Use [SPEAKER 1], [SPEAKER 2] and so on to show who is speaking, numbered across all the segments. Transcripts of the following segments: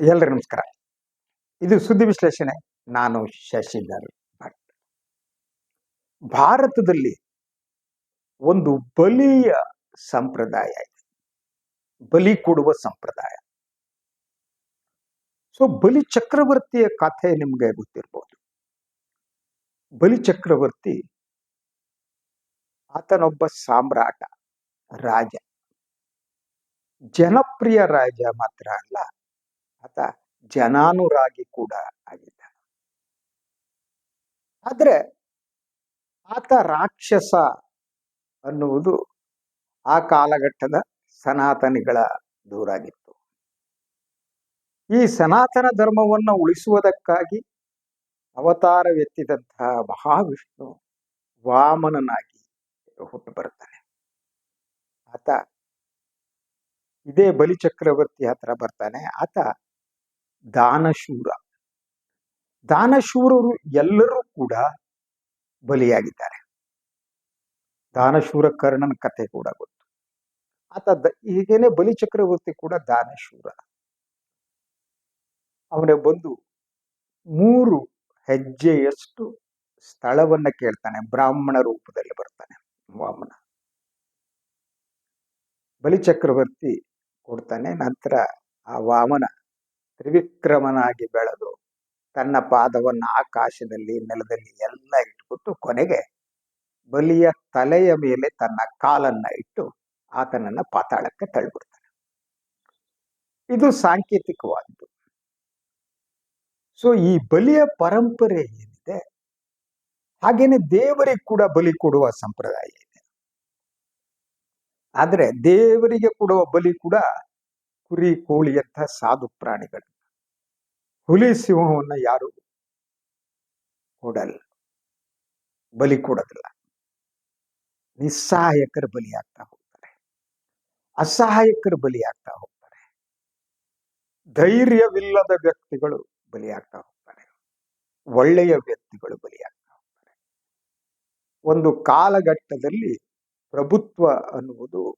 [SPEAKER 1] ಎಲ್ಲರಿಗೂ ನಮಸ್ಕಾರ. ಇದು ಸುದ್ದಿ ವಿಶ್ಲೇಷಣೆ. ನಾನು ಶಶಿಧರ್ ಭಟ್. ಭಾರತದಲ್ಲಿ ಒಂದು ಬಲಿಯ ಸಂಪ್ರದಾಯ ಇದೆ. ಬಲಿ ಕೊಡುವ ಸಂಪ್ರದಾಯ. ಸೊ, ಬಲಿ ಚಕ್ರವರ್ತಿಯ ಕಥೆ ನಿಮಗೆ ಗೊತ್ತಿರ್ಬೋದು. ಬಲಿ ಚಕ್ರವರ್ತಿ ಆತನೊಬ್ಬ ಸಾಮ್ರಾಟ, ರಾಜ. ಜನಪ್ರಿಯ ರಾಜ ಮಾತ್ರ ಅಲ್ಲ ಆತ ಜನಾನುರಾಗಿ ಕೂಡ ಆಗಿದ್ದ. ಆದ್ರೆ ಆತ ರಾಕ್ಷಸ ಅನ್ನುವುದು ಆ ಕಾಲಘಟ್ಟದ ಸನಾತನಿಗಳ ದೂರಾಗಿತ್ತು. ಈ ಸನಾತನ ಧರ್ಮವನ್ನು ಉಳಿಸುವುದಕ್ಕಾಗಿ ಅವತಾರವೆತ್ತಿದಂತಹ ಮಹಾವಿಷ್ಣು ವಾಮನನಾಗಿ ಹುಟ್ಟು ಬರ್ತಾನೆ ಆತ ಇದೇ ಬಲಿಚಕ್ರವರ್ತಿ ಹತ್ರ ಬರ್ತಾನೆ. ಆತ ದಾನಶೂರ. ದಾನಶೂರರು ಎಲ್ಲರೂ ಕೂಡ ಬಲಿಯಾಗಿದ್ದಾರೆ. ದಾನಶೂರ ಕರ್ಣನ ಕಥೆ ಕೂಡ ಗೊತ್ತು. ಆತ ಹೀಗೇನೆ ಬಲಿ ಚಕ್ರವರ್ತಿ ಕೂಡ ದಾನಶೂರ. ಅವನೇ ಬಂದು ಮೂರು ಹೆಜ್ಜೆಯಷ್ಟು ಸ್ಥಳವನ್ನ ಕೇಳ್ತಾನೆ, ಬ್ರಾಹ್ಮಣ ರೂಪದಲ್ಲಿ ಬರ್ತಾನೆ ವಾಮನ. ಬಲಿ ಚಕ್ರವರ್ತಿ ಕೊಡ್ತಾನೆ, ನಂತರ ಆ ವಾಮನ ತ್ರಿವಿಕ್ರಮನಾಗಿ ಬೆಳೆದು ತನ್ನ ಪಾದವನ್ನು ಆಕಾಶದಲ್ಲಿ, ನೆಲದಲ್ಲಿ ಎಲ್ಲ ಇಟ್ಬಿಟ್ಟು ಕೊನೆಗೆ ಬಲಿಯ ತಲೆಯ ಮೇಲೆ ತನ್ನ ಕಾಲನ್ನ ಇಟ್ಟು ಆತನನ್ನ ಪಾತಾಳಕ್ಕೆ ತಳ್ಳಿಬಿಡ್ತಾನೆ. ಇದು ಸಾಂಕೇತಿಕವಾದ್ದು. ಸೊ ಈ ಬಲಿಯ ಪರಂಪರೆ ಏನಿದೆ? ಹಾಗೇನೆ ದೇವರಿಗೆ ಕೂಡ ಬಲಿ ಕೊಡುವ ಸಂಪ್ರದಾಯ ಇದೆ. ಆದ್ರೆ ದೇವರಿಗೆ ಕೊಡುವ ಬಲಿ ಕೂಡ ಕುರಿ ಕೋಳಿಯಂಥ ಸಾಧು ಪ್ರಾಣಿಗಳು. ಹುಲಿ ಸಿಂಹವನ್ನ ಯಾರು ಕೊಡಲ್ಲ. ಬಲಿ ಕೊಡೋದಿಲ್ಲ. ನಿಸ್ಸಹಾಯಕರ ಬಲಿಯಾಗ್ತಾ ಹೋಗ್ತಾರೆ. ಅಸಹಾಯಕರ ಬಲಿಯಾಗ್ತಾ ಹೋಗ್ತಾರೆ. ಧೈರ್ಯವಿಲ್ಲದ ವ್ಯಕ್ತಿಗಳು ಬಲಿಯಾಗ್ತಾ ಹೋಗ್ತಾರೆ. ಒಳ್ಳೆಯ ವ್ಯಕ್ತಿಗಳು ಬಲಿಯಾಗ್ತಾ ಹೋಗ್ತಾರೆ. ಒಂದು ಕಾಲಘಟ್ಟದಲ್ಲಿ ಪ್ರಭುತ್ವ ಅನ್ನುವುದು,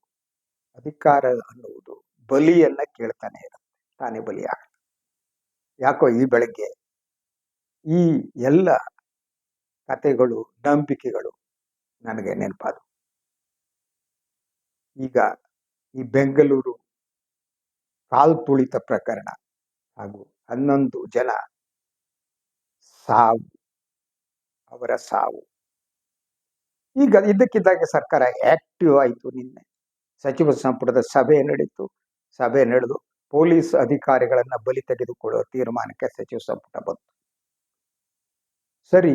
[SPEAKER 1] ಅಧಿಕಾರ ಅನ್ನುವುದು ಬಲಿಯನ್ನ ಕೇಳ್ತಾನೆ ಇರುತ್ತೆ ತಾನೇ ಬಲಿ ಯಾಕೋ ಈ ಬೆಳಗ್ಗೆ ಈ ಎಲ್ಲ ಕಥೆಗಳು ನಂಬಿಕೆಗಳು ನನಗೆ ನೆನಪಾದವು. ಈಗ ಈ ಬೆಂಗಳೂರು ಕಾಲ್ ತುಳಿತ ಪ್ರಕರಣ ಹಾಗೂ ಹನ್ನೊಂದು ಜನ ಸಾವು, ಅವರ ಸಾವು. ಈಗ ಇದ್ದಕ್ಕಿದ್ದಾಗೆ ಸರ್ಕಾರ ಆಕ್ಟಿವ್ ಆಯಿತು ನಿನ್ನೆ. ಸಚಿವ ಸಂಪುಟದ ಸಭೆ ನಡೀತು. ಸಭೆ ನಡೆದು ಪೊಲೀಸ್ ಅಧಿಕಾರಿಗಳನ್ನ ಬಲಿ ತೆಗೆದುಕೊಳ್ಳುವ ತೀರ್ಮಾನಕ್ಕೆ ಸಚಿವ ಸಂಪುಟ ಬಂತು. ಸರಿ,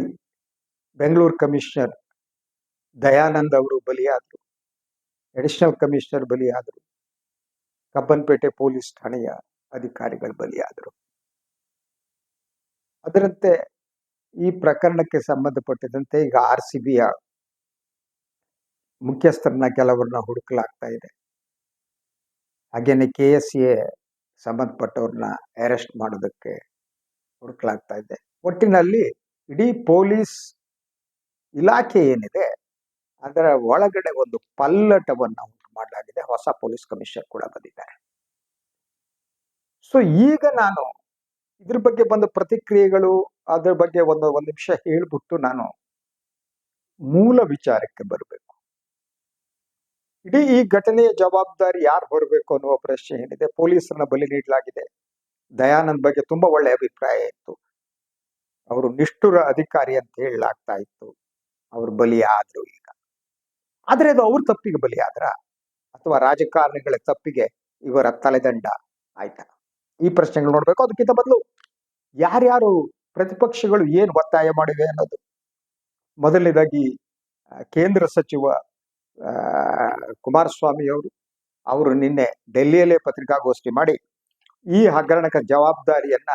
[SPEAKER 1] ಬೆಂಗಳೂರು ಕಮಿಷನರ್ ದಯಾನಂದ್ ಅವರು ಬಲಿಯಾದರು, ಅಡಿಷನಲ್ ಕಮಿಷನರ್ ಬಲಿಯಾದರು, ಕಬ್ಬನ್ಪೇಟೆ ಪೊಲೀಸ್ ಠಾಣೆಯ ಅಧಿಕಾರಿಗಳು ಬಲಿಯಾದರು. ಅದರಂತೆ ಈ ಪ್ರಕರಣಕ್ಕೆ ಸಂಬಂಧಪಟ್ಟಿದಂತೆ ಈಗ ಆರ್ ಸಿ ಬಿಯ ಮುಖ್ಯಸ್ಥರನ್ನ ಕೆಲವರನ್ನ ಹುಡುಕಲಾಗ್ತಾ ಇದೆ. ಹಾಗೇನೆ ಕೆ ಎಸ್ ಎ ಸಂಬಂಧಪಟ್ಟವ್ರನ್ನ ಅರೆಸ್ಟ್ ಮಾಡೋದಕ್ಕೆ ಹುಡುಕಲಾಗ್ತಾ ಇದೆ. ಒಟ್ಟಿನಲ್ಲಿ ಇಡೀ ಪೊಲೀಸ್ ಇಲಾಖೆ ಏನಿದೆ, ಅದರ ಒಳಗಡೆ ಒಂದು ಪಲ್ಲಟವನ್ನು ಉಂಟು ಮಾಡಲಾಗಿದೆ. ಹೊಸ ಪೊಲೀಸ್ ಕಮಿಷನರ್ ಕೂಡ ಬಂದಿದ್ದಾರೆ. ಸೊ ಈಗ ನಾನು ಇದ್ರ ಬಗ್ಗೆ ಬಂದ ಪ್ರತಿಕ್ರಿಯೆಗಳು, ಅದ್ರ ಬಗ್ಗೆ ಒಂದು ಒಂದು ನಿಮಿಷ ಹೇಳ್ಬಿಟ್ಟು ನಾನು ಮೂಲ ವಿಚಾರಕ್ಕೆ ಬರಬೇಕು. ಇಡೀ ಈ ಘಟನೆಯ ಜವಾಬ್ದಾರಿ ಯಾರು ಹೊರಬೇಕು ಅನ್ನುವ ಪ್ರಶ್ನೆ ಏನಿದೆ? ಪೊಲೀಸರನ್ನ ಬಲಿ ನೀಡಲಾಗಿದೆ. ದಯಾನಂದ್ ಬಗ್ಗೆ ತುಂಬಾ ಒಳ್ಳೆ ಅಭಿಪ್ರಾಯ ಇತ್ತು. ಅವರು ನಿಷ್ಠುರ ಅಧಿಕಾರಿ ಅಂತ ಹೇಳಲಾಗ್ತಾ ಇತ್ತು. ಅವರು ಬಲಿಯಾದ್ರು ಈಗ. ಆದ್ರೆ ಅದು ಅವ್ರ ತಪ್ಪಿಗೆ ಬಲಿಯಾದ್ರ? ಅಥವಾ ರಾಜಕಾರಣಿಗಳ ತಪ್ಪಿಗೆ ಇವರ ತಲೆದಂಡ ಆಯ್ತಾ? ಈ ಪ್ರಶ್ನೆಗಳು ನೋಡ್ಬೇಕು. ಅದಕ್ಕಿಂತ ಬದಲು ಯಾರ್ಯಾರು ಪ್ರತಿಪಕ್ಷಗಳು ಏನು ಒತ್ತಾಯ ಮಾಡಿವೆ ಅನ್ನೋದು. ಮೊದಲನೇದಾಗಿ ಕೇಂದ್ರ ಸಚಿವ ಆ, ಕುಮಾರಸ್ವಾಮಿ ಅವರು ಅವರು ನಿನ್ನೆ ಡೆಲ್ಲಿಯಲ್ಲೇ ಪತ್ರಿಕಾಗೋಷ್ಠಿ ಮಾಡಿ ಈ ಹಗರಣಕ್ಕೆ ಜವಾಬ್ದಾರಿಯನ್ನ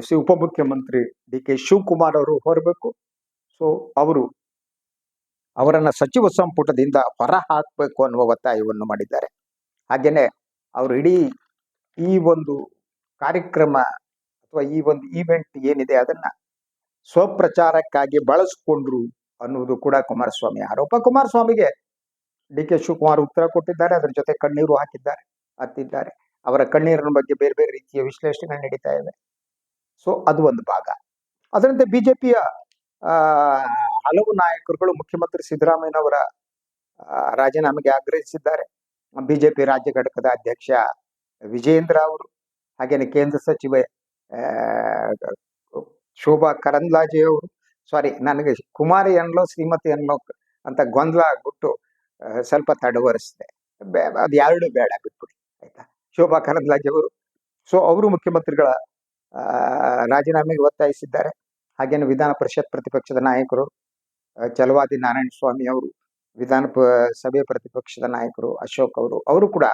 [SPEAKER 1] ಸಿ- ಉಪಮುಖ್ಯಮಂತ್ರಿ ಡಿ ಕೆ ಶಿವಕುಮಾರ್ ಅವರು ಹೊರಬೇಕು. ಸೊ ಅವರು ಅವರನ್ನ ಸಚಿವ ಸಂಪುಟದಿಂದ ಹೊರ ಹಾಕಬೇಕು ಅನ್ನುವ ಒತ್ತಾಯವನ್ನು ಮಾಡಿದ್ದಾರೆ. ಹಾಗೇನೆ ಅವರು ಇಡೀ ಈ ಒಂದು ಕಾರ್ಯಕ್ರಮ ಅಥವಾ ಈ ಒಂದು ಈವೆಂಟ್ ಏನಿದೆ ಅದನ್ನ ಸ್ವಪ್ರಚಾರಕ್ಕಾಗಿ ಬಳಸಿಕೊಂಡ್ರು ಅನ್ನುವುದು ಕೂಡ ಕುಮಾರಸ್ವಾಮಿ ಆರೋಪ. ಕುಮಾರಸ್ವಾಮಿಗೆ ಡಿ ಕೆ ಶಿವಕುಮಾರ್ ಉತ್ತರ ಕೊಟ್ಟಿದ್ದಾರೆ, ಅದರ ಜೊತೆ ಕಣ್ಣೀರು ಹಾಕಿದ್ದಾರೆ, ಹತ್ತಿದ್ದಾರೆ. ಅವರ ಕಣ್ಣೀರಿನ ಬಗ್ಗೆ ಬೇರೆ ಬೇರೆ ರೀತಿಯ ವಿಶ್ಲೇಷಣೆಗಳು ನಡೀತಾ ಇವೆ ಸೊ ಅದು ಒಂದು ಭಾಗ. ಅದರಂತೆ ಬಿಜೆಪಿಯ ಹಲವು ನಾಯಕರುಗಳು, ಮುಖ್ಯಮಂತ್ರಿ ಸಿದ್ದರಾಮಯ್ಯನವರ ರಾಜೀನಾಮೆಗೆ ಆಗ್ರಹಿಸಿದ್ದಾರೆ. ಬಿಜೆಪಿ ರಾಜ್ಯ ಘಟಕದ ಅಧ್ಯಕ್ಷ ವಿಜೇಂದ್ರ ಅವರು, ಹಾಗೇನೆ ಕೇಂದ್ರ ಸಚಿವೆ ಶೋಭಾ ಕರಂದ್ಲಾಜೆ ಅವರು ಸಾರಿ ನನಗೆ ಕುಮಾರಿ ಅನ್ಲೋ ಶ್ರೀಮತಿ ಅನ್ಲೋ ಅಂತ ಗೊಂದಲ ಆಗ್ಬಿಟ್ಟು ಸ್ವಲ್ಪ ತಡವರಿಸಿದೆ. ಬೇ- ಅದು ಎರಡು ಬೇಡ ಬಿಟ್ಬಿಡಿ, ಆಯ್ತಾ? ಶೋಭಾ ಕರಂದ್ಲಾಜೆ ಅವರು, ಸೊ ಅವರು ಮುಖ್ಯಮಂತ್ರಿಗಳ ರಾಜೀನಾಮೆಗೆ ಒತ್ತಾಯಿಸಿದ್ದಾರೆ. ಹಾಗೇನು ವಿಧಾನ ಪರಿಷತ್ ಪ್ರತಿಪಕ್ಷದ ನಾಯಕರು ಚಲವಾದಿ ನಾರಾಯಣ ಸ್ವಾಮಿ ಅವರು, ವಿಧಾನ ಸಭೆ ಪ್ರತಿಪಕ್ಷದ ನಾಯಕರು ಅಶೋಕ್ ಅವರು ಅವರು ಕೂಡ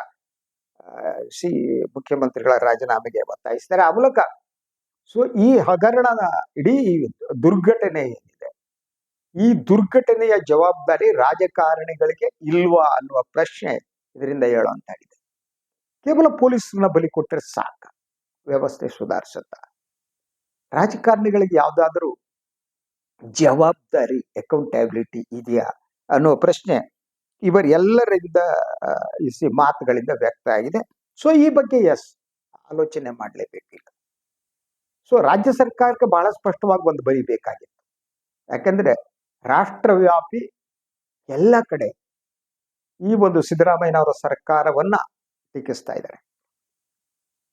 [SPEAKER 1] ಸಿ ಮುಖ್ಯಮಂತ್ರಿಗಳ ರಾಜೀನಾಮೆಗೆ ಒತ್ತಾಯಿಸಿದ್ದಾರೆ. ಆ ಮೂಲಕ ಸೊ ಈ ಹಗರಣದ ಇಡೀ ದುರ್ಘಟನೆ ಏನಿದೆ? ಈ ದುರ್ಘಟನೆಯ ಜವಾಬ್ದಾರಿ ರಾಜಕಾರಣಿಗಳಿಗೆ ಇಲ್ವಾ ಅನ್ನುವ ಪ್ರಶ್ನೆ ಇದರಿಂದ ಹೇಳುವಂತಾಗಿದೆ ಕೇವಲ ಪೊಲೀಸರನ್ನ ಬಲಿ ಕೊಟ್ಟರೆ ಸಾಕ, ವ್ಯವಸ್ಥೆ ಸುಧಾರಿಸುತ್ತ. ರಾಜಕಾರಣಿಗಳಿಗೆ ಯಾವುದಾದರೂ ಜವಾಬ್ದಾರಿ ಅಕೌಂಟಬಿಲಿಟಿ ಇದೆಯಾ ಅನ್ನೋ ಪ್ರಶ್ನೆ ಇವರೆಲ್ಲರಿಂದ ಈ ಮಾತುಗಳಿಂದ ವ್ಯಕ್ತ ಆಗಿದೆ. ಸೊ ಈ ಬಗ್ಗೆ ಎಸ್ ಆಲೋಚನೆ ಮಾಡಲೇಬೇಕಿಲ್ಲ. ಸೊ ರಾಜ್ಯ ಸರ್ಕಾರಕ್ಕೆ ಬಹಳ ಸ್ಪಷ್ಟವಾಗಿ ಒಂದು ಬರೀಬೇಕಾಗಿತ್ತು ಯಾಕಂದ್ರೆ ರಾಷ್ಟ್ರವ್ಯಾಪಿ ಎಲ್ಲ ಕಡೆ ಈ ಒಂದು ಸಿದ್ದರಾಮಯ್ಯನವರ ಸರ್ಕಾರವನ್ನ ಟೀಕಿಸ್ತಾ ಇದ್ದಾರೆ.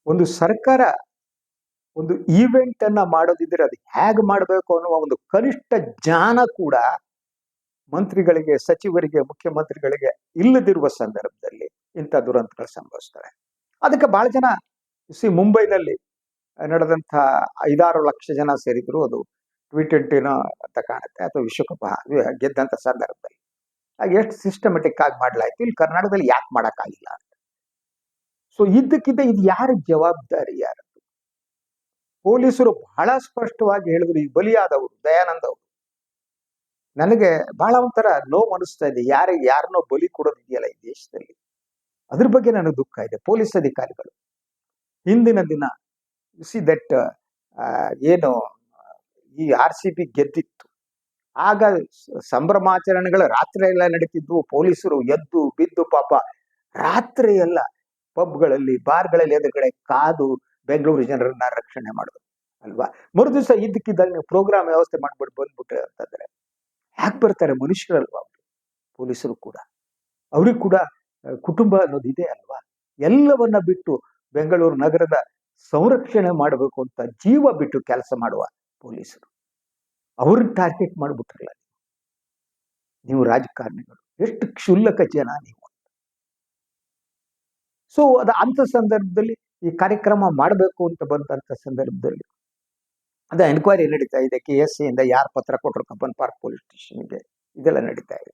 [SPEAKER 1] ಒಂದು ಸರ್ಕಾರ ಒಂದು ಈವೆಂಟ್ ಅನ್ನ ಮಾಡೋದಿದ್ರೆ ಅದು ಹೇಗೆ ಮಾಡಬೇಕು ಅನ್ನುವ ಒಂದು ಕನಿಷ್ಠ ಜ್ಞಾನ ಕೂಡ ಮಂತ್ರಿಗಳಿಗೆ, ಸಚಿವರಿಗೆ, ಮುಖ್ಯಮಂತ್ರಿಗಳಿಗೆ ಇಲ್ಲದಿರುವ ಸಂದರ್ಭದಲ್ಲಿ ಇಂಥ ದುರಂತಗಳು ಸಂಭವಿಸ್ತವೆ ಅದಕ್ಕೆ ಬಹಳ ಜನ ಸಿ ಮುಂಬೈನಲ್ಲಿ ನಡೆದಂಥ ಐದಾರು ಲಕ್ಷ ಜನ ಸೇರಿದ್ರು ಅದು ಟಿ ಟ್ವೆಂಟಿನ ಅಂತ ಕಾಣುತ್ತೆ. ಅಥವಾ ವಿಶ್ವಕಪ್ ಗೆದ್ದಂಥ ಸಂದರ್ಭದಲ್ಲಿ. ಆಗ ಎಷ್ಟು ಸಿಸ್ಟಮೆಟಿಕ್ ಆಗಿ ಮಾಡಲಾಯಿತು, ಇಲ್ಲಿ ಕರ್ನಾಟಕದಲ್ಲಿ ಯಾಕೆ ಮಾಡೋಕ್ಕಾಗಿಲ್ಲ ಅಂತ. ಸೊ ಇದ್ದಕ್ಕಿದ್ದ ಇದು ಯಾರ ಜವಾಬ್ದಾರಿ ಯಾರದ್ದು? ಪೊಲೀಸರು ಬಹಳ ಸ್ಪಷ್ಟವಾಗಿ ಹೇಳಿದ್ರು, ಈ ಬಲಿಯಾದವರು, ದಯಾನಂದ ಅವರು. ನನಗೆ ಬಹಳ ಒಂಥರ ನೋವು ಅನಿಸ್ತಾ ಇದೆ. ಯಾರಿಗೆ, ಯಾರನ್ನೋ ಬಲಿ ಕೊಡೋದಿದೆಯಲ್ಲ ಈ ದೇಶದಲ್ಲಿ? ಅದ್ರ ಬಗ್ಗೆ ನನಗೆ ದುಃಖ ಇದೆ. ಪೊಲೀಸ್ ಅಧಿಕಾರಿಗಳು, ಹಿಂದಿನ ದಿನ ಸಿ ದಟ್ ಏನು, ಈ ಆರ್ ಸಿ ಬಿ ಗೆದ್ದಿತ್ತು. ಆಗ ಸಂಭ್ರಮಾಚರಣೆಗಳು ರಾತ್ರಿ ಎಲ್ಲ ನಡೀತಿದ್ವು. ಪೊಲೀಸರು ಎದ್ದು, ಬಿದ್ದು ಪಾಪ ರಾತ್ರಿ ಎಲ್ಲ ಪಬ್ಗಳಲ್ಲಿ, ಬಾರ್ಗಳಲ್ಲಿ ಎದುರುಗಡೆ ಕಾದು ಬೆಂಗಳೂರು ಜನರನ್ನ ರಕ್ಷಣೆ ಮಾಡೋದು, ಅಲ್ವಾ? ಮರು ದಿವಸ ಇದ್ದಕ್ಕಿದ್ದಾಗ ನೀವು ಪ್ರೋಗ್ರಾಮ್ ವ್ಯವಸ್ಥೆ ಮಾಡ್ಬಿಟ್ಟು ಬಂದ್ಬಿಟ್ರೆ ಅಂತಂದ್ರೆ ಯಾಕೆ ಬರ್ತಾರೆ ಮನುಷ್ಯರಲ್ವಾ ಅವರು? ಪೊಲೀಸರು ಕೂಡ. ಅವ್ರಿಗೆ ಕೂಡ, ಕುಟುಂಬ ಅನ್ನೋದು ಇದೆ ಅಲ್ವಾ? ಎಲ್ಲವನ್ನ ಬಿಟ್ಟು ಬೆಂಗಳೂರು ನಗರದ ಸಂರಕ್ಷಣೆ ಮಾಡಬೇಕು ಅಂತ ಜೀವ ಬಿಟ್ಟು ಕೆಲಸ ಮಾಡುವ ಪೊಲೀಸರು. ಅವ್ರನ್ನ ಟಾರ್ಗೆಟ್ ಮಾಡಿಬಿಟ್ರಲ್ಲ ನೀವು. ರಾಜಕಾರಣಿಗಳು. ಎಷ್ಟು ಕ್ಷುಲ್ಲಕ ಜನ ನೀವು ಸೊ ಅದ ಅಂಥ ಸಂದರ್ಭದಲ್ಲಿ ಈ ಕಾರ್ಯಕ್ರಮ ಮಾಡಬೇಕು ಅಂತ ಬಂದಂಥ ಸಂದರ್ಭದಲ್ಲಿ ಅದ ಎನ್ಕ್ವೈರಿ ನಡೀತಾ ಇದೆ. ಕೆ ಎಸ್ ಸಿಯಿಂದ ಯಾರು ಪತ್ರ ಕೊಟ್ಟರು ಕಬ್ಬನ್ ಪಾರ್ಕ್ ಪೊಲೀಸ್ ಸ್ಟೇಷನ್ಗೆ. ಇದೆಲ್ಲ ನಡೀತಾ ಇದೆ.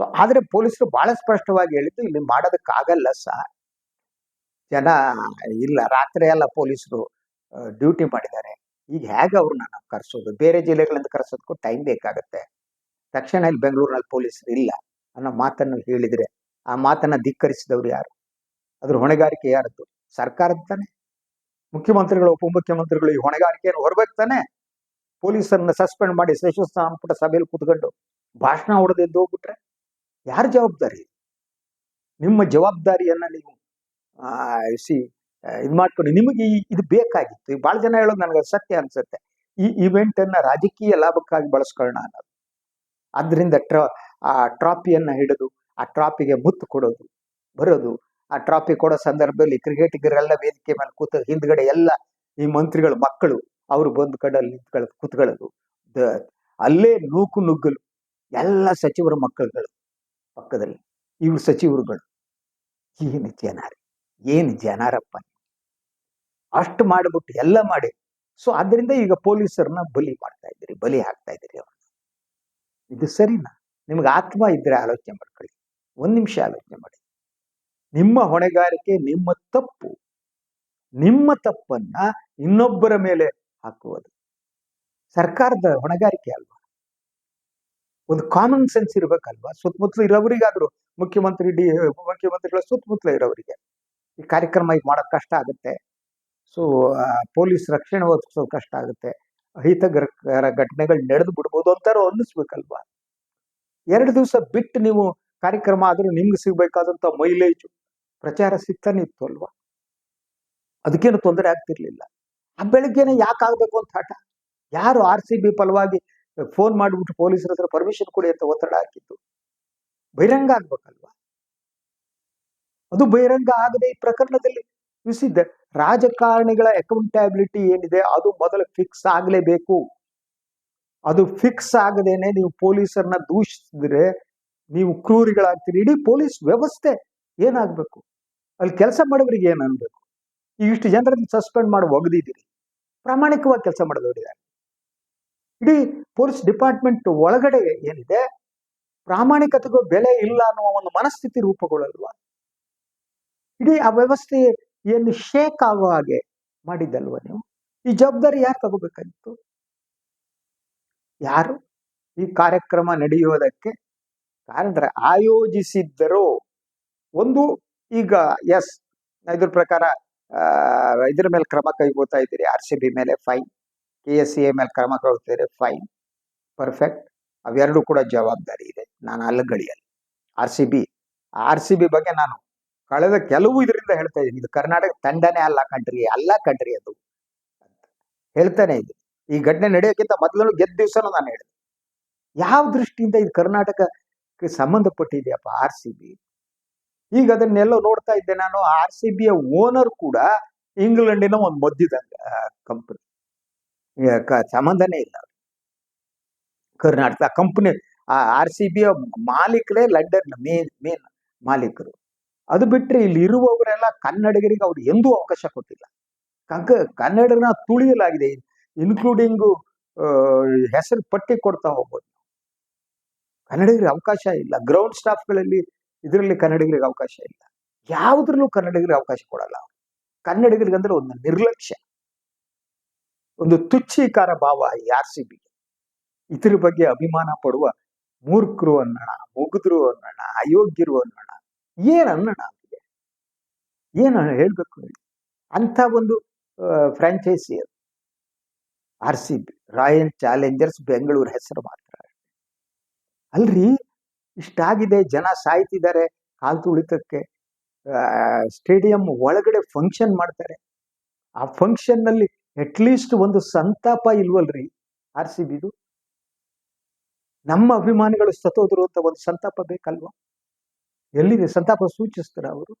[SPEAKER 1] ಸೊ ಆದ್ರೆ ಪೊಲೀಸರು ಭಾಳ ಸ್ಪಷ್ಟವಾಗಿ ಹೇಳಿದ್ದು, ಇಲ್ಲಿ ಮಾಡೋದಕ್ಕಾಗಲ್ಲ ಸರ್. ಜನ ಇಲ್ಲ, ರಾತ್ರಿ ಎಲ್ಲ ಪೊಲೀಸರು ಡ್ಯೂಟಿ ಮಾಡಿದ್ದಾರೆ. ಈಗ ಹೇಗೆ ಅವ್ರನ್ನ ನಾವು ಕರೆಸೋದು? ಬೇರೆ ಜಿಲ್ಲೆಗಳಿಂದ ಕರೆಸೋದಕ್ಕೂ ಟೈಮ್ ಬೇಕಾಗುತ್ತೆ. ತಕ್ಷಣ ಇಲ್ಲಿ ಬೆಂಗಳೂರಿನಲ್ಲಿ ಪೊಲೀಸರು ಇಲ್ಲ ಅನ್ನೋ ಮಾತನ್ನು ಹೇಳಿದರೆ ಆ ಮಾತನ್ನ ಧಿಕ್ಕರಿಸಿದವರು ಯಾರು? ಅದ್ರ ಹೊಣೆಗಾರಿಕೆ ಯಾರದ್ದು? ಸರ್ಕಾರದ ತಾನೆ? ಮುಖ್ಯಮಂತ್ರಿಗಳು, ಉಪಮುಖ್ಯಮಂತ್ರಿಗಳು ಈ ಹೊಣೆಗಾರಿಕೆಯನ್ನು ಹೊರಬೇಕು ತಾನೆ? ಪೊಲೀಸರನ್ನ ಸಸ್ಪೆಂಡ್ ಮಾಡಿ ಸಚಿವ ಸಂಪುಟ ಸಭೆಯಲ್ಲಿ ಕೂತ್ಕೊಂಡು ಭಾಷಣ ಹೊಡೆದು ಹೋಗ್ಬಿಟ್ರೆ? ಯಾರ ಜವಾಬ್ದಾರಿ? ನಿಮ್ಮ ಜವಾಬ್ದಾರಿಯನ್ನ ನೀವು ಸಿ ಇದು ಮಾಡ್ಕೊಂಡು ನಿಮಗೆ ಇದು ಬೇಕಾಗಿತ್ತು. ಭಾಳ ಜನ ಹೇಳೋದು ನನಗೆ ಸತ್ಯ ಅನ್ಸುತ್ತೆ. ಈ ಇವೆಂಟ್ ಅನ್ನ ರಾಜಕೀಯ ಲಾಭಕ್ಕಾಗಿ ಬಳಸ್ಕೊಳ್ಳೋಣ ಅನ್ನೋದು. ಅದರಿಂದ ಟ್ರ, ಆ ಟ್ರಾಫಿಯನ್ನ ಹಿಡಿದು, ಆ ಟ್ರಾಫಿಗೆ ಮುತ್ತು ಕೊಡೋದು, ಬರೋದು, ಆ ಟ್ರಾಫಿ ಕೊಡೋ ಸಂದರ್ಭದಲ್ಲಿ ಕ್ರಿಕೆಟಿಗರೆಲ್ಲ ವೇದಿಕೆ ಮೇಲೆ ಕೂತ ಹಿಂದ್ಗಡೆ ಎಲ್ಲ ಈ ಮಂತ್ರಿಗಳ, ಮಕ್ಕಳು, ಅವರು ಬಂದು ಕಡಲ್ಲಿ ನಿಂತ್ಕೊಳ್ಳೋದು, ಕೂತ್ಕೊಳ್ಳೋದು. ಅಲ್ಲೇ ನೂಕು ನುಗ್ಗಲು, ಎಲ್ಲ ಸಚಿವರ ಮಕ್ಕಳುಗಳು ಪಕ್ಕದಲ್ಲಿ, ಇವ್ರು ಸಚಿವರುಗಳು ಈ ಜನ ರೀ ಏನು ಜನರಪ್ಪ ಅಷ್ಟು ಮಾಡಿಬಿಟ್ಟು ಎಲ್ಲ ಮಾಡಿ. ಸೊ ಆದ್ರಿಂದ ಈಗ ಪೊಲೀಸರನ್ನ ಬಲಿ ಮಾಡ್ತಾ ಇದ್ದೀರಿ, ಬಲಿ ಹಾಕ್ತಾ ಇದ್ದೀರಿ ಅವ್ರನ್ನ. ಇದು ಸರಿನಾ? ನಿಮ್ಗೆ ಆತ್ಮ ಇದ್ರೆ ಆಲೋಚನೆ ಮಾಡ್ಕೊಳ್ಳಿ. ಒಂದ್ ನಿಮಿಷ ಆಲೋಚನೆ ಮಾಡಿ. ನಿಮ್ಮ ಹೊಣೆಗಾರಿಕೆ, ನಿಮ್ಮ ತಪ್ಪು. ನಿಮ್ಮ ತಪ್ಪನ್ನ ಇನ್ನೊಬ್ಬರ ಮೇಲೆ ಹಾಕುವುದು. ಸರ್ಕಾರದ ಹೊಣೆಗಾರಿಕೆ ಅಲ್ವಾ? ಒಂದು ಕಾಮನ್ ಸೆನ್ಸ್ ಇರ್ಬೇಕಲ್ವಾ? ಸುತ್ತಮುತ್ತಲು ಇರೋರಿಗಾದ್ರು ಮುಖ್ಯಮಂತ್ರಿ, ಡಿ, ಮುಖ್ಯಮಂತ್ರಿಗಳ ಸುತ್ತಮುತ್ತಲ ಇರೋರಿಗೆ ಈ ಕಾರ್ಯಕ್ರಮ ಈಗ ಮಾಡೋದು ಕಷ್ಟ ಆಗುತ್ತೆ. ಸೊ ಪೊಲೀಸ್ ರಕ್ಷಣೆ ಒದಗಿಸೋದು ಕಷ್ಟ ಆಗುತ್ತೆ. ಅಹಿತಕರ ಘಟನೆಗಳು ನಡೆದು ಬಿಡ್ಬೋದು ಅಂತಾರು ಅನ್ನಿಸ್ಬೇಕಲ್ವಾ? ಎರಡು ದಿವಸ ಬಿಟ್ಟು ನೀವು ಕಾರ್ಯಕ್ರಮ ಆದರೂ ನಿಮ್ಗೆ ಸಿಗ್ಬೇಕಾದಂತ ಮೈಲೇಜು ಪ್ರಚಾರ ಸಿಗ್ತಾನೆ ಇತ್ತು ಅಲ್ವಾ? ಅದಕ್ಕೇನು ತೊಂದರೆ ಆಗ್ತಿರ್ಲಿಲ್ಲ. ಆ ಬೆಳಗ್ಗೆನೆ ಯಾಕೆ ಆಗ್ಬೇಕು ಅಂತ ಹಠ? ಯಾರು ಆರ್ ಸಿ ಬಿ ಫಲವಾಗಿ ಫೋನ್ ಮಾಡಿಬಿಟ್ಟು ಪೊಲೀಸರ ಹತ್ರ ಪರ್ಮಿಷನ್ ಕೊಡಿ ಅಂತ ಒತ್ತಡ ಹಾಕಿದ್ದು? ಬಹಿರಂಗ ಆಗ್ಬೇಕಲ್ವಾ? ಅದು ಬಹಿರಂಗ ಆಗದೆ ಈ ಪ್ರಕರಣದಲ್ಲಿ ವಿಸಿದ್ದ ರಾಜಕಾರಣಿಗಳ ಅಕೌಂಟಬಿಲಿಟಿ ಏನಿದೆ, ಅದು ಮೊದಲು ಫಿಕ್ಸ್ ಆಗಲೇಬೇಕು. ಅದು ಫಿಕ್ಸ್ ಆಗದೇನೆ ನೀವು ಪೊಲೀಸರನ್ನ ದೂಷಿಸಿದ್ರೆ, ನೀವು ಕ್ರೂರಿಗಳಾಗ್ತೀರಿ. ಇಡೀ ಪೊಲೀಸ್ ವ್ಯವಸ್ಥೆ ಏನಾಗಬೇಕು? ಅಲ್ಲಿ ಕೆಲಸ ಮಾಡೋರಿಗೆ ಏನಾಗಬೇಕು? ಅನ್ಬೇಕು ಇಷ್ಟು ಜನರನ್ನು ಸಸ್ಪೆಂಡ್ ಮಾಡಿ ಒಗೆದಿದ್ದೀರಿ. ಪ್ರಾಮಾಣಿಕವಾಗಿ ಕೆಲಸ ಮಾಡಿದವರಿದ್ದಾರೆ ಇಡೀ ಪೊಲೀಸ್ ಡಿಪಾರ್ಟ್ಮೆಂಟ್ ಒಳಗಡೆ ಏನಿದೆ, ಪ್ರಾಮಾಣಿಕತೆಗೂ ಬೆಲೆ ಇಲ್ಲ ಅನ್ನುವ ಒಂದು ಮನಸ್ಥಿತಿ ರೂಪುಗೊಳ್ಳಲ್ವಾ? ಇಡೀ ಆ ವ್ಯವಸ್ಥೆ ಏನು ಶೇಕ್ ಆಗೋ ಹಾಗೆ ಮಾಡಿದ್ದಲ್ವ ನೀವು? ಈ ಜವಾಬ್ದಾರಿ ಯಾರು ತಗೋಬೇಕಾಗಿತ್ತು? ಯಾರು? ಈ ಕಾರ್ಯಕ್ರಮ ನಡೆಯೋದಕ್ಕೆ ಕಾರಣ ಆಯೋಜಿಸಿದ್ದರು ಒಂದು ಈಗ ಎಸ್ ಇದ್ರ ಪ್ರಕಾರ ಆ, ಇದ್ರ ಮೇಲೆ ಕ್ರಮ ಕೈಗೊಳ್ತಾ ಇದ್ದೀರಿ. ಆರ್ ಸಿ ಬಿ ಮೇಲೆ fine K S C A ಮೇಲೆ ಕ್ರಮ ಕೈಗೊಳ್ತಿದ್ದೀರಿ ಫೈನ್ ಪರ್ಫೆಕ್ಟ್ ಅವೆರಡು ಕೂಡ ಜವಾಬ್ದಾರಿ ಇದೆ. ನಾನು ಅಲ್ಲಗಳಿಯಲ್ಲಿ. R C B. R C B ಬಗ್ಗೆ ನಾನು ಕಳೆದ ಕೆಲವು ಇದರಿಂದ ಹೇಳ್ತಾ ಇದ್ದೀನಿ. ಇದು ಕರ್ನಾಟಕ ತಂಡನೇ ಅಲ್ಲ ಕಂಟ್ರಿ ಅಲ್ಲ ಕಂಟ್ರಿ ಅದು. ಅಂತ ಹೇಳ್ತಾನೆ ಇದೆ. ಈ ಘಟನೆ ನಡೆಯೋಕ್ಕಿಂತ ಮೊದಲು ಗೆದ್ದ ದಿವಸನೂ ನಾನು ಹೇಳಿದೆ. ಯಾವ ದೃಷ್ಟಿಯಿಂದ ಇದು ಕರ್ನಾಟಕಕ್ಕೆ ಸಂಬಂಧಪಟ್ಟಿದೆಯಪ್ಪ ಆರ್ ಸಿ ಬಿ ಈಗ ಅದನ್ನೆಲ್ಲ ನೋಡ್ತಾ ಇದ್ದೆ ನಾನು. ಆರ್ ಸಿ ಬಿಯ ಓನರ್ ಕೂಡ ಇಂಗ್ಲೆಂಡಿನ ಒಂದು ಮದ್ಯದ ಕಂಪನಿ ಸಂಬಂಧನೇ ಇಲ್ಲ ಕರ್ನಾಟಕ ಕಂಪನಿ ಆ ಆರ್ ಸಿ ಬಿಯ ಮಾಲೀಕರೇ ಲಂಡನ್ ಮೇನ್ ಮೇನ್ ಮಾಲೀಕರು. ಅದು ಬಿಟ್ಟರೆ ಇಲ್ಲಿ ಇರುವವರೆಲ್ಲ ಕನ್ನಡಿಗರಿಗೆ ಅವ್ರು ಎಂದೂ ಅವಕಾಶ ಕೊಟ್ಟಿಲ್ಲ. ಕಂಕ ಕನ್ನಡನ ತುಳಿಯಲಾಗಿದೆ. ಇನ್ಕ್ಲೂಡಿಂಗು ಹೆಸರು ಪಟ್ಟಿ ಕೊಡ್ತಾ ಹೋಗ್ಬೋದು. ಕನ್ನಡಿಗರಿಗೆ ಅವಕಾಶ ಇಲ್ಲ. ಗ್ರೌಂಡ್ ಸ್ಟಾಫ್ಗಳಲ್ಲಿ ಇದರಲ್ಲಿ ಕನ್ನಡಿಗರಿಗೆ ಅವಕಾಶ ಇಲ್ಲ. ಯಾವುದ್ರಲ್ಲೂ ಕನ್ನಡಿಗರಿಗೆ ಅವಕಾಶ ಕೊಡಲ್ಲ ಅವ್ರು. ಕನ್ನಡಿಗರಿಗೆ ಅಂದ್ರೆ ಒಂದು ನಿರ್ಲಕ್ಷ್ಯ. ಒಂದು ತುಚ್ಛೀಕಾರ ಭಾವ ಈ ಆರ್ ಸಿ ಬಿ ಇದ್ರ ಬಗ್ಗೆ ಅಭಿಮಾನ ಪಡುವ ಮೂರ್ಖರು ಅನ್ನೋಣ ಮುಗಿದ್ರು ಅನ್ನೋಣ, ಅಯೋಗ್ಯರು ಅನ್ನೋಣ. ಏನ್ ಅನ್ನೋಣ ಏನು ಹೇಳಬೇಕು ಅಂಥ ಒಂದು ಫ್ರಾಂಚೈಸಿ ಅದು R C B Royal Challengers Bengaluru ಹೆಸರು ಮಾತ್ರ ಅಲ್ರಿ, ಇಷ್ಟಾಗಿದೆ, ಜನ ಸಾಯ್ತಿದ್ದಾರೆ ಕಾಲ್ ತುಳಿತಕ್ಕೆ ಸ್ಟೇಡಿಯಂ ಒಳಗಡೆ ಫಂಕ್ಷನ್ ಮಾಡ್ತಾರೆ. ಆ ಫಂಕ್ಷನ್ನಲ್ಲಿ ಅಟ್ಲೀಸ್ಟ್ ಒಂದು ಸಂತಾಪ ಇಲ್ವಲ್ರಿ ಆರ್ ಸಿ ಬಿದು ನಮ್ಮ ಅಭಿಮಾನಿಗಳು ಸತ್ತೋದ್ರು ಅಂತ ಒಂದು ಸಂತಾಪ ಬೇಕಲ್ವಾ? ಎಲ್ಲಿದೆ? ಸಂತಾಪ ಸೂಚಿಸ್ತಾರೆ ಅವರು.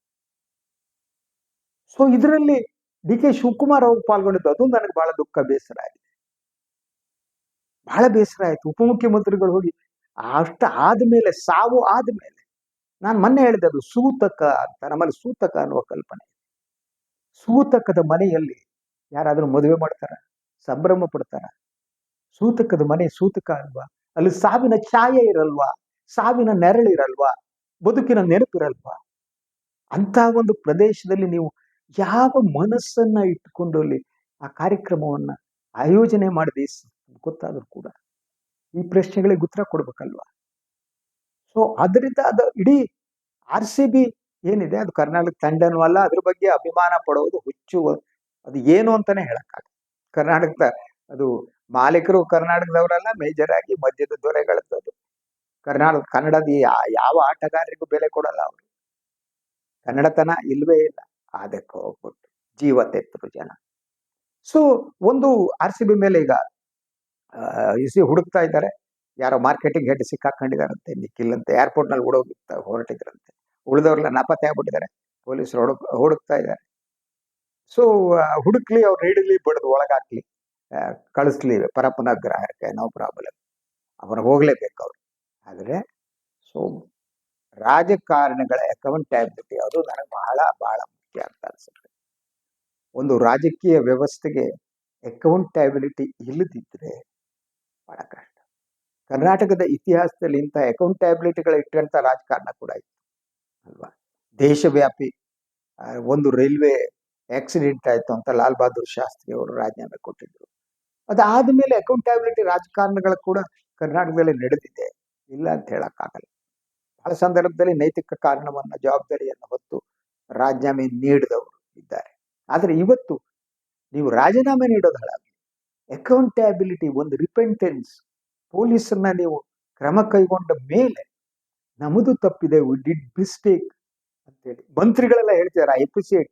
[SPEAKER 1] ಸೊ ಇದರಲ್ಲಿ ಡಿ ಕೆ ಶಿವಕುಮಾರ್ ಅವರು ಪಾಲ್ಗೊಂಡಿದ್ದು, ಅದು ನನಗೆ ಬಹಳ ದುಃಖ, ಬೇಸರ ಆಗಿದೆ. ಬಹಳ ಬೇಸರ ಆಯ್ತು. ಉಪಮುಖ್ಯಮಂತ್ರಿಗಳು ಹೋಗಿ, ಅಷ್ಟ ಆದ್ಮೇಲೆ, ಸಾವು ಆದ್ಮೇಲೆ, ನಾನು ಮೊನ್ನೆ ಹೇಳಿದೆ ಅದು ಸೂತಕ ಅಂತ, ನಮ್ಮಲ್ಲಿ ಸೂತಕ ಅನ್ನುವ ಕಲ್ಪನೆ ಸೂತಕದ ಮನೆಯಲ್ಲಿ ಯಾರಾದರೂ ಮದುವೆ ಮಾಡ್ತಾರ? ಸಂಭ್ರಮ ಪಡ್ತಾರ? ಸೂತಕದ ಮನೆ ಸೂತಕ ಅಲ್ವಾ? ಅಲ್ಲಿ ಸಾವಿನ ಛಾಯೆ ಇರಲ್ವಾ? ಸಾವಿನ ನೆರಳಿರಲ್ವಾ? ಬದುಕಿನ ನೆನಪಿರಲ್ವಾ? ಅಂತ ಒಂದು ಪ್ರದೇಶದಲ್ಲಿ ನೀವು ಯಾವ ಮನಸ್ಸನ್ನ ಇಟ್ಟುಕೊಂಡು ಅಲ್ಲಿ ಆ ಕಾರ್ಯಕ್ರಮವನ್ನ ಆಯೋಜನೆ ಮಾಡಿದೆ ಗೊತ್ತಾದರೂ ಕೂಡ ಈ ಪ್ರಶ್ನೆಗಳಿಗೆ ಉತ್ತರ ಕೊಡ್ಬೇಕಲ್ವಾ? ಸೊ ಅದರಿಂದ ಅದು ಇಡೀ ಆರ್ ಸಿ ಬಿ ಏನಿದೆ, ಅದು ಕರ್ನಾಟಕ ತಂಡನೂ ಅಲ್ಲ, ಅದ್ರ ಬಗ್ಗೆ ಅಭಿಮಾನ ಪಡೋದು ಹುಚ್ಚು ಅದು ಏನು ಅಂತಾನೆ ಹೇಳಕ್ಕಾಗ ಕರ್ನಾಟಕದ ಅದು ಮಾಲೀಕರು ಕರ್ನಾಟಕದವರಲ್ಲ ಮೇಜರ್ ಆಗಿ ಮಧ್ಯದ ದೊರೆಗಳದ್ದು ಕರ್ನಾಟಕ ಕನ್ನಡದ ಯಾವ ಆಟಗಾರರಿಗೂ ಬೆಲೆ ಕೊಡಲ್ಲ ಅವರು. ಕನ್ನಡತನ ಇಲ್ವೇ ಇಲ್ಲ. ಅದಕ್ಕೆ ಹೋಗ್ಬಿಟ್ಟು ಜೀವ ತೆತ್ತರು ಜನ. ಸೊ ಒಂದು ಆರ್ ಸಿ ಬಿ ಮೇಲೆ ಈಗ ಇಸಿ ಹುಡುಕ್ತಾ ಇದ್ದಾರೆ. ಯಾರೋ ಮಾರ್ಕೆಟಿಂಗ್ ಹೆಡ್ ಸಿಕ್ಕಾಕೊಂಡಿದಾರಂತೆ ನಿಖಿಲ್ ಅಂತ ಏರ್ಪೋರ್ಟ್ನಲ್ಲಿ ಹುಡುಗ ಹೊರಟಿದ್ರಂತೆ. ಉಳಿದವ್ರೆಲ್ಲ ನಾಪತ್ತೆ ಆಗ್ಬಿಟ್ಟಿದ್ದಾರೆ. ಪೊಲೀಸರು ಹುಡುಕ್, ಹುಡುಕ್ತಾ ಇದ್ದಾರೆ. ಸೊ ಹುಡುಕ್ಲಿ ಅವ್ರು ಹಿಡಿಲಿ ಬಡ್ದು ಒಳಗಾಕ್ಲಿ. ಕಳಿಸ್ಲಿ ಪರಪ್ಪನ ಗ್ರಾಹಕ ನೋ ಪ್ರಾಬ್ಲಮ್ ಅವ್ರು ಹೋಗ್ಲೇಬೇಕು ಅವ್ರು. ಆದ್ರೆ ಸೊ ರಾಜಕಾರಣಿಗಳ ಅಕೌಂಟಬಿಲಿಟಿ ಅದು ನನಗೆ ಬಹಳ ಬಹಳ ಮುಖ್ಯ ಅಂತ ಅನ್ಸುತ್ತೆ. ಒಂದು ರಾಜಕೀಯ ವ್ಯವಸ್ಥೆಗೆ ಅಕೌಂಟಬಿಲಿಟಿ ಇಲ್ಲದಿದ್ರೆ ಬಹಳ ಕಷ್ಟ. ಕರ್ನಾಟಕದ ಇತಿಹಾಸದಲ್ಲಿ ಇಂಥ ಅಕೌಂಟಬಿಲಿಟಿಗಳ ಇಟ್ಟಂತ ರಾಜಕಾರಣ ಕೂಡ ಇತ್ತು ಅಲ್ವಾ? ದೇಶವ್ಯಾಪಿ ಒಂದು ರೈಲ್ವೆ ಆಕ್ಸಿಡೆಂಟ್ ಆಯ್ತು ಅಂತ ಲಾಲ್ ಬಹದ್ದೂರ್ ಶಾಸ್ತ್ರಿ ಅವರು ರಾಜೀನಾಮೆ ಕೊಟ್ಟಿದ್ರು. ಅದಾದ್ಮೇಲೆ ಅಕೌಂಟಬಿಲಿಟಿ ರಾಜಕಾರಣಗಳು ಕೂಡ ಕರ್ನಾಟಕದಲ್ಲಿ ನಡೆದಿದೆ. ಇಲ್ಲ ಅಂತ ಹೇಳಕ್ಕಾಗಲ್ಲ. ಬಹಳ ಸಂದರ್ಭದಲ್ಲಿ ನೈತಿಕ ಕಾರಣವನ್ನ, ಜವಾಬ್ದಾರಿಯನ್ನು ಹೊತ್ತು ರಾಜೀನಾಮೆ ನೀಡಿದವರು ಇದ್ದಾರೆ. ಆದರೆ ಇವತ್ತು ನೀವು ರಾಜೀನಾಮೆ ನೀಡೋದು ಅಕೌಂಟಬಿಲಿಟಿ ಒಂದು ರಿಪೆಂಟೆನ್ಸ್ ಪೊಲೀಸನ್ನ ನೀವು ಕ್ರಮ ಕೈಗೊಂಡ ಮೇಲೆ ನಮ್ಮದು ತಪ್ಪಿದೆ ವಿ ಡಿಡ್ ಮಿಸ್ಟೇಕ್ ಅಂತೇಳಿ. ಮಂತ್ರಿಗಳೆಲ್ಲ ಹೇಳ್ತಾರೆ ಐ ಅಪ್ರಿಸಿಯೇಟ್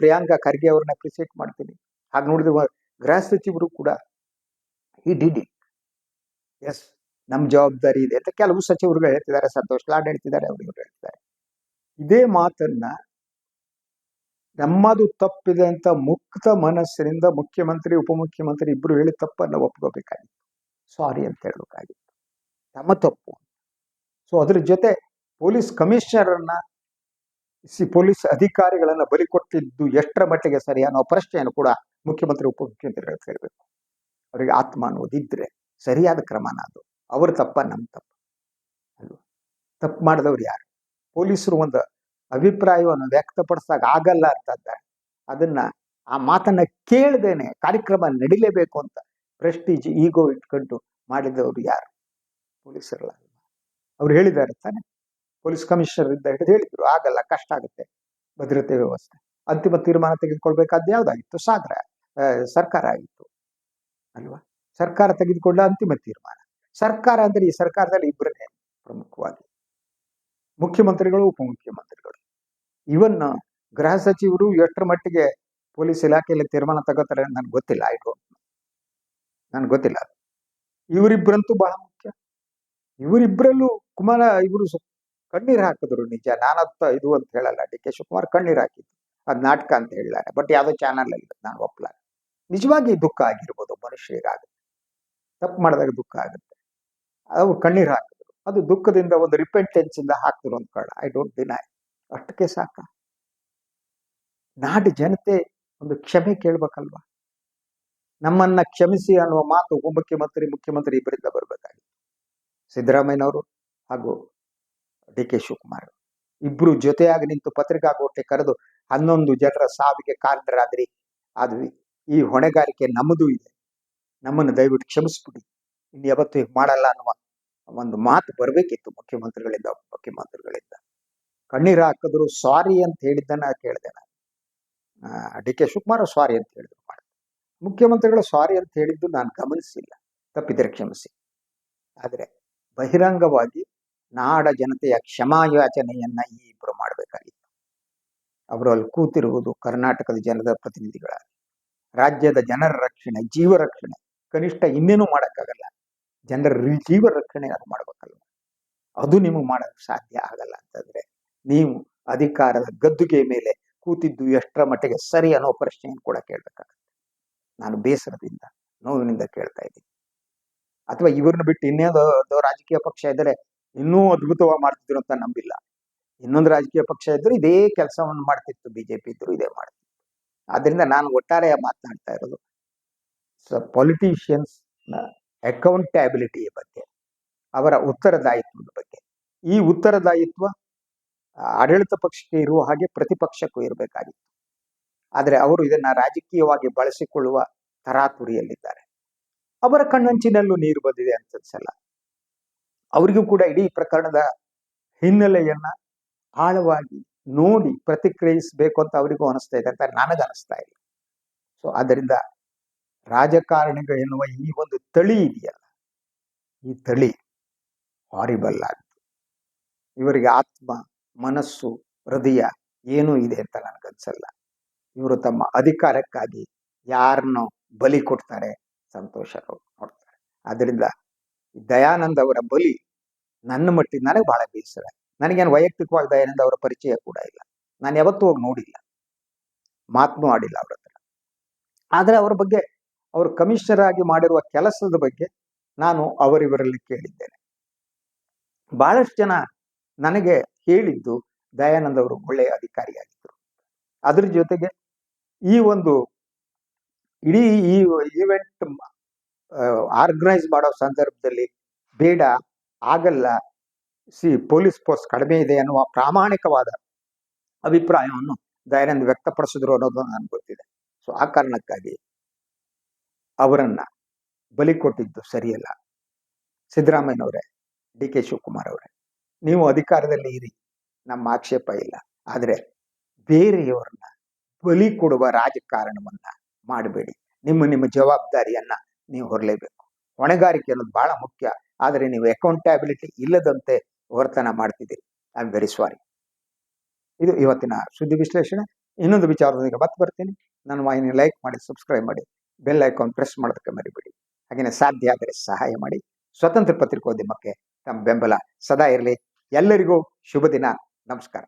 [SPEAKER 1] ಪ್ರಿಯಾಂಕಾ ಖರ್ಗೆ ಅವ್ರನ್ನ ಅಪ್ರಿಸಿಯೇಟ್ ಮಾಡ್ತೀನಿ. ಹಾಗೆ ನೋಡಿದ್ರೆ, ಗೃಹ ಸಚಿವರು ಕೂಡ ಈ ಡಿಡ್ ಇಟ್ ಎಸ್ ನಮ್ಮ ಜವಾಬ್ದಾರಿ ಇದೆ ಅಂತ ಕೆಲವು ಸಚಿವರುಗಳು ಹೇಳ್ತಿದ್ದಾರೆ, ಸಂತೋಷ್ ಲಾಡ್ ಹೇಳ್ತಿದ್ದಾರೆ, ಅವರು ಹೇಳ್ತಾರೆ ಹೇಳ್ತಿದ್ದಾರೆ. ಇದೇ ಮಾತನ್ನ ನಮ್ಮದು ತಪ್ಪಿದೆ ಅಂತ ಮುಕ್ತ ಮನಸ್ಸಿನಿಂದ ಮುಖ್ಯಮಂತ್ರಿ, ಉಪಮುಖ್ಯಮಂತ್ರಿ ಇಬ್ರು ಹೇಳಿ ತಪ್ಪನ್ನು ಒಪ್ಕೋಬೇಕಾಗಿತ್ತು. ಸಾರಿ ಅಂತ ಹೇಳಬೇಕಾಗಿತ್ತು. ನಮ್ಮ ತಪ್ಪು ಸೊ ಅದ್ರ ಜೊತೆ ಪೊಲೀಸ್ ಕಮಿಷನರನ್ನ, ಸಿ ಪೊಲೀಸ್ ಅಧಿಕಾರಿಗಳನ್ನ ಬಲಿ ಕೊಟ್ಟಿದ್ದು ಎಷ್ಟರ ಮಟ್ಟಿಗೆ ಸರಿ ಅನ್ನೋ ಪ್ರಶ್ನೆಯನ್ನು ಕೂಡ ಮುಖ್ಯಮಂತ್ರಿ ಉಪಮುಖ್ಯಮಂತ್ರಿಗಳು ಕೇಳಬೇಕು ಅವರಿಗೆ ಆತ್ಮ ಅನ್ನೋದಿದ್ರೆ ಸರಿಯಾದ ಕ್ರಮನ ಅದು. ಅವ್ರ ತಪ್ಪ ನಮ್ಮ ತಪ್ಪ. ಅಲ್ವಾ? ತಪ್ಪು ಮಾಡಿದವ್ರು ಯಾರು? ಪೊಲೀಸರು ಒಂದು ಅಭಿಪ್ರಾಯವನ್ನು ವ್ಯಕ್ತಪಡಿಸ್ದಾಗ ಆಗಲ್ಲ ಅಂತಂದ ಅದನ್ನ ಆ ಮಾತನ್ನ ಕೇಳ್ದೇನೆ ಕಾರ್ಯಕ್ರಮ ನಡಿಲೇಬೇಕು ಅಂತ ಪ್ರೆಸ್ಟೀಜ್ ಈಗೋ ಇಟ್ಕೊಂಡು ಮಾಡಿದವರು ಯಾರು? ಪೊಲೀಸರಲ್ಲ ಅವ್ರು ಹೇಳಿದ್ದಾರೆ ತಾನೆ. ಪೊಲೀಸ್ ಕಮಿಷನರ್ ಇದ್ದ ಹಿಡಿದು ಹೇಳಿದ್ರು. ಆಗಲ್ಲ, ಕಷ್ಟ ಆಗುತ್ತೆ. ಭದ್ರತೆ ವ್ಯವಸ್ಥೆ. ಅಂತಿಮ ತೀರ್ಮಾನ ತೆಗೆದುಕೊಳ್ಬೇಕಾದ ಯಾವ್ದಾಗಿತ್ತು? ಸಾಗರ ಸರ್ಕಾರ ಆಗಿತ್ತು ಅಲ್ವಾ? ಸರ್ಕಾರ ತೆಗೆದುಕೊಂಡ ಅಂತಿಮ ತೀರ್ಮಾನ. ಸರ್ಕಾರ ಅಂದ್ರೆ ಈ ಸರ್ಕಾರದಲ್ಲಿ ಇಬ್ಬರನ್ನೇ ಪ್ರಮುಖವಾಗಿ. ಮುಖ್ಯಮಂತ್ರಿಗಳು, ಉಪಮುಖ್ಯಮಂತ್ರಿಗಳು. ಇವನ್ ಗೃಹ ಸಚಿವರು ಎಷ್ಟರ ಮಟ್ಟಿಗೆ ಪೊಲೀಸ್ ಇಲಾಖೆಯಲ್ಲಿ ತೀರ್ಮಾನ ತಗೋತಾರೆ ನನ್ಗೆ ಗೊತ್ತಿಲ್ಲ ಐ ಡೋಂಟ್ ನನ್ಗೆ ಗೊತ್ತಿಲ್ಲ. ಇವರಿಬ್ಬರಂತೂ ಬಹಳ ಮುಖ್ಯ. ಇವರಿಬ್ಬರಲ್ಲೂ ಕುಮಾರ, ಇವರು ಕಣ್ಣೀರು ಹಾಕಿದ್ರು ನಿಜ. ನಾನತ್ತ ಇದು ಅಂತ ಹೇಳಲ್ಲ. ಡಿ ಕೆ ಶಿವಕುಮಾರ್ ಕಣ್ಣೀರು ಹಾಕಿದ್ರು ಅದು ನಾಟಕ ಅಂತ ಹೇಳಲಾರೆ ಬಟ್ ಯಾವುದೋ ಚಾನಲ್ ಅಲ್ಲಿ ನಾನು ಒಪ್ಪಲಾರೆ ನಿಜವಾಗಿ ದುಃಖ ಆಗಿರ್ಬೋದು ಮನುಷ್ಯರಿಗಾಗುತ್ತೆ ತಪ್ಪು ಮಾಡಿದಾಗ ದುಃಖ ಆಗುತ್ತೆ. ಅವ್ರು ಕಣ್ಣೀರು ಹಾಕಿದ್ರು. ಅದು ದುಃಖದಿಂದ ಒಂದು ರಿಪೆಂಟೆನ್ಸ್ ಇಂದ ಹಾಕಿದ್ರು ಅಂತ ಐ ಡೋಂಟ್ ಡಿನೈ ಅಷ್ಟಕ್ಕೆ ಸಾಕ. ನಾಡು ಜನತೆ ಒಂದು ಕ್ಷಮೆ ಕೇಳ್ಬೇಕಲ್ವಾ? ನಮ್ಮನ್ನ ಕ್ಷಮಿಸಿ ಅನ್ನುವ ಮಾತು ಉಪಮುಖ್ಯಮಂತ್ರಿ, ಮುಖ್ಯಮಂತ್ರಿ ಇಬ್ಬರಿಂದ ಬರಬೇಕಾಗಿತ್ತು. ಸಿದ್ದರಾಮಯ್ಯನವರು ಹಾಗೂ ಡಿ ಕೆ ಶಿವಕುಮಾರ್. ಇಬ್ರು ಜೊತೆಯಾಗಿ ನಿಂತು ಪತ್ರಿಕಾಗೋಷ್ಠಿ ಕರೆದು ಹನ್ನೊಂದು ಜನರ ಸಾವಿಗೆ ಕಾರಣರಾದ್ರಿ ಅದು ಈ ಹೊಣೆಗಾರಿಕೆ ನಮ್ಮದು ಇದೆ. ನಮ್ಮನ್ನು ದಯವಿಟ್ಟು ಕ್ಷಮಿಸ್ಬಿಡಿ. ಇನ್ನು ಯಾವತ್ತು ಹೀಗೆ ಮಾಡಲ್ಲ ಅನ್ನುವ ಒಂದು ಮಾತು ಬರಬೇಕಿತ್ತು ಮುಖ್ಯಮಂತ್ರಿಗಳಿಂದ ಮುಖ್ಯಮಂತ್ರಿಗಳಿಂದ ಕಣ್ಣೀರು ಹಾಕಿದ್ರು ಸಾರಿ ಅಂತ ಹೇಳಿದ್ದನ್ನ ಕೇಳಿದೆ ನಾನು. ಡಿ ಕೆ ಶಿವಕುಮಾರ್ ಸಾರಿ ಅಂತ ಹೇಳಿದ್ರು ಮಾಡಿದ್ರು ಮುಖ್ಯಮಂತ್ರಿಗಳು ಸಾರಿ ಅಂತ ಹೇಳಿದ್ದು ನಾನು ಗಮನಿಸಿಲ್ಲ, ತಪ್ಪಿದರೆ ಕ್ಷಮಿಸಿ. ಆದರೆ ಬಹಿರಂಗವಾಗಿ ನಾಡ ಜನತೆಯ ಕ್ಷಮಾಯಾಚನೆಯನ್ನ ಈ ಇಬ್ಬರು ಮಾಡಬೇಕಾಗಿತ್ತು. ಅವರು ಅಲ್ಲಿ ಕೂತಿರುವುದು ಕರ್ನಾಟಕದ ಜನರ ಪ್ರತಿನಿಧಿಗಳಾಗಿ. ರಾಜ್ಯದ ಜನರ ರಕ್ಷಣೆ, ಜೀವ ರಕ್ಷಣೆ, ಕನಿಷ್ಠ ಇನ್ನೇನು ಮಾಡೋಕ್ಕಾಗಲ್ಲ. ಜನರ ಜೀವ ರಕ್ಷಣೆ ಅದು ಮಾಡ್ಬೇಕಲ್ವ? ಅದು ನಿಮಗೆ ಮಾಡೋಕ್ಕೆ ಸಾಧ್ಯ ಆಗಲ್ಲ ಅಂತಂದ್ರೆ ನೀವು ಅಧಿಕಾರದ ಗದ್ದುಗೆ ಮೇಲೆ ಕೂತಿದ್ದು ಎಷ್ಟರ ಮಟ್ಟಿಗೆ ಸರಿ ಅನ್ನೋ ಪ್ರಶ್ನೆಯನ್ನು ಕೂಡ ಕೇಳಬೇಕಾಗತ್ತೆ. ನಾನು ಬೇಸರದಿಂದ ನೋವಿನಿಂದ ಕೇಳ್ತಾ ಇದ್ದೀನಿ. ಅಥವಾ ಇವ್ರನ್ನ ಬಿಟ್ಟು ಇನ್ನೇದೋ ರಾಜಕೀಯ ಪಕ್ಷ ಇದ್ದರೆ ಇನ್ನೂ ಅದ್ಭುತವಾಗಿ ಮಾಡ್ತಿದ್ರು ಅಂತ ನಂಬಿಲ್ಲ. ಇನ್ನೊಂದು ರಾಜಕೀಯ ಪಕ್ಷ ಇದ್ರು ಇದೇ ಕೆಲಸವನ್ನು ಮಾಡ್ತಿತ್ತು ಬಿಜೆಪಿ ಇದ್ರು ಇದೇ ಮಾಡ್ತಿತ್ತು. ಆದ್ರಿಂದ ನಾನು ಒಟ್ಟಾರೆ ಮಾತನಾಡ್ತಾ ಇರೋದು ಪೊಲಿಟಿಷಿಯನ್ಸ್ ಅಕೌಂಟಬಿಲಿಟಿಯ ಬಗ್ಗೆ, ಅವರ ಉತ್ತರದಾಯಿತ್ವದ ಬಗ್ಗೆ. ಈ ಉತ್ತರದಾಯಿತ್ವ ಆಡಳಿತ ಪಕ್ಷಕ್ಕೆ ಇರುವ ಹಾಗೆ ಪ್ರತಿಪಕ್ಷಕ್ಕೂ ಇರಬೇಕಾಗಿತ್ತು. ಆದರೆ ಅವರು ಇದನ್ನ ರಾಜಕೀಯವಾಗಿ ಬಳಸಿಕೊಳ್ಳುವ ತರಾತುರಿಯಲ್ಲಿದ್ದಾರೆ. ಅವರ ಕಣ್ಣಂಚಿನಲ್ಲೂ ನೀರು ಬಂದಿದೆ ಅಂತ ಅನ್ಸಲ್ಲ ಅವರಿಗೂ ಕೂಡ ಇಡೀ ಪ್ರಕರಣದ ಹಿನ್ನೆಲೆಯನ್ನ ಆಳವಾಗಿ ನೋಡಿ ಪ್ರತಿಕ್ರಿಯಿಸಬೇಕು ಅಂತ ಅವರಿಗೂ ಅನಿಸ್ತಾ ಇದೆ ಅಂತ ನನಗೆ ಅನಿಸ್ತಾ ಇಲ್ಲ. ಸೊ ಆದ್ದರಿಂದ ರಾಜಕಾರಣಿಗಳು ಎನ್ನುವ ಈ ಒಂದು ತಳಿ ಇದೆಯಲ್ಲ, ಈ ತಳಿ ಹಾರಿಬಲ್ ಆಗಿದೆ ಇವರಿಗೆ ಆತ್ಮ, ಮನಸ್ಸು, ಹೃದಯ ಏನೂ ಇದೆ ಅಂತ ನನಗನ್ಸಲ್ಲ ಇವರು ತಮ್ಮ ಅಧಿಕಾರಕ್ಕಾಗಿ ಯಾರನ್ನು ಬಲಿ ಕೊಡ್ತಾರೆ, ಸಂತೋಷ ನೋಡ್ತಾರೆ. ಆದ್ರಿಂದ ದಯಾನಂದ್ ಅವರ ಬಲಿ ನನ್ನ ಮಟ್ಟಿಗೆ ನನಗೆ ಬಹಳ ಬೇಸರ. ನನಗೇನು ವೈಯಕ್ತಿಕವಾಗಿ ದಯಾನಂದ ಅವರ ಪರಿಚಯ ಕೂಡ ಇಲ್ಲ. ನಾನು ಯಾವತ್ತೂ ಹೋಗಿ ನೋಡಿಲ್ಲ. ಮಾತನೂ ಆಡಿಲ್ಲ ಅವ್ರ ಹತ್ರ. ಆದರೆ ಅವರ ಬಗ್ಗೆ ಅವರು ಕಮಿಷನರ್ ಆಗಿ ಮಾಡಿರುವ ಕೆಲಸದ ಬಗ್ಗೆ ನಾನು ಅವರಿವರಲ್ಲಿ ಕೇಳಿದ್ದೇನೆ. ಬಹಳಷ್ಟು ಜನ ನನಗೆ ಹೇಳಿದ್ದು ದಯಾನಂದ್ ಅವರು ಒಳ್ಳೆಯ ಅಧಿಕಾರಿಯಾಗಿದ್ದರು. ಅದ್ರ ಜೊತೆಗೆ ಈ ಒಂದು ಇಡೀ ಈ ಈವೆಂಟ್ ಆರ್ಗನೈಸ್ ಮಾಡೋ ಸಂದರ್ಭದಲ್ಲಿ ಬೇಡ, ಆಗಲ್ಲ, ಸಿ ಪೊಲೀಸ್ ಪೋಸ್ಟ್ ಕಡಿಮೆ ಇದೆ ಅನ್ನುವ ಪ್ರಾಮಾಣಿಕವಾದ ಅಭಿಪ್ರಾಯವನ್ನು ದಯಾನಂದ್ ವ್ಯಕ್ತಪಡಿಸಿದ್ರು ಅನ್ನೋದು ನನಗೆ ಗೊತ್ತಿದೆ. ಸೊ ಆ ಕಾರಣಕ್ಕಾಗಿ ಅವರನ್ನ ಬಲಿ ಕೊಟ್ಟಿದ್ದು ಸರಿಯಲ್ಲ. ಸಿದ್ದರಾಮಯ್ಯನವರೇ ಡಿ ಕೆ ಶಿವಕುಮಾರ್ ಅವರೇ. ನೀವು ಅಧಿಕಾರದಲ್ಲಿ ಇರಿ, ನಮ್ಮ ಆಕ್ಷೇಪ ಇಲ್ಲ. ಆದರೆ ಬೇರೆಯವರನ್ನ ಬಲಿ ಕೊಡುವ ರಾಜಕಾರಣವನ್ನ ಮಾಡಬೇಡಿ. ನಿಮ್ಮ ನಿಮ್ಮ ಜವಾಬ್ದಾರಿಯನ್ನ ನೀವು ಹೊರಲೇಬೇಕು. ಹೊಣೆಗಾರಿಕೆ ಅನ್ನೋದು ಬಹಳ ಮುಖ್ಯ. ಆದರೆ ನೀವು ಅಕೌಂಟಬಿಲಿಟಿ ಇಲ್ಲದಂತೆ ವರ್ತನ ಮಾಡ್ತಿದ್ದೀರಿ. ಐ ಆಮ್ ವೆರಿ ಸಾರಿ ಇದು ಇವತ್ತಿನ ಸುದ್ದಿ ವಿಶ್ಲೇಷಣೆ. ಇನ್ನೊಂದು ವಿಚಾರದೊಂದಿಗೆ ಮತ್ತೆ ಬರ್ತೀನಿ. ನನ್ನ ವಾಹಿನಿ ಲೈಕ್ ಮಾಡಿ ಸಬ್ಸ್ಕ್ರೈಬ್ ಮಾಡಿ. ಬೆಲ್ ಐಕಾನ್ ಪ್ರೆಸ್ ಮಾಡೋದಕ್ಕೆ ಮರಿಬೇಡಿ. ಹಾಗೆಯೇ ಸಾಧ್ಯ ಆದರೆ ಸಹಾಯ ಮಾಡಿ. ಸ್ವತಂತ್ರ ಪತ್ರಿಕೋದ್ಯಮಕ್ಕೆ ತಮ್ಮ ಬೆಂಬಲ ಸದಾ ಇರಲಿ. ಎಲ್ಲರಿಗೂ ಶುಭ ದಿನ ನಮಸ್ಕಾರ.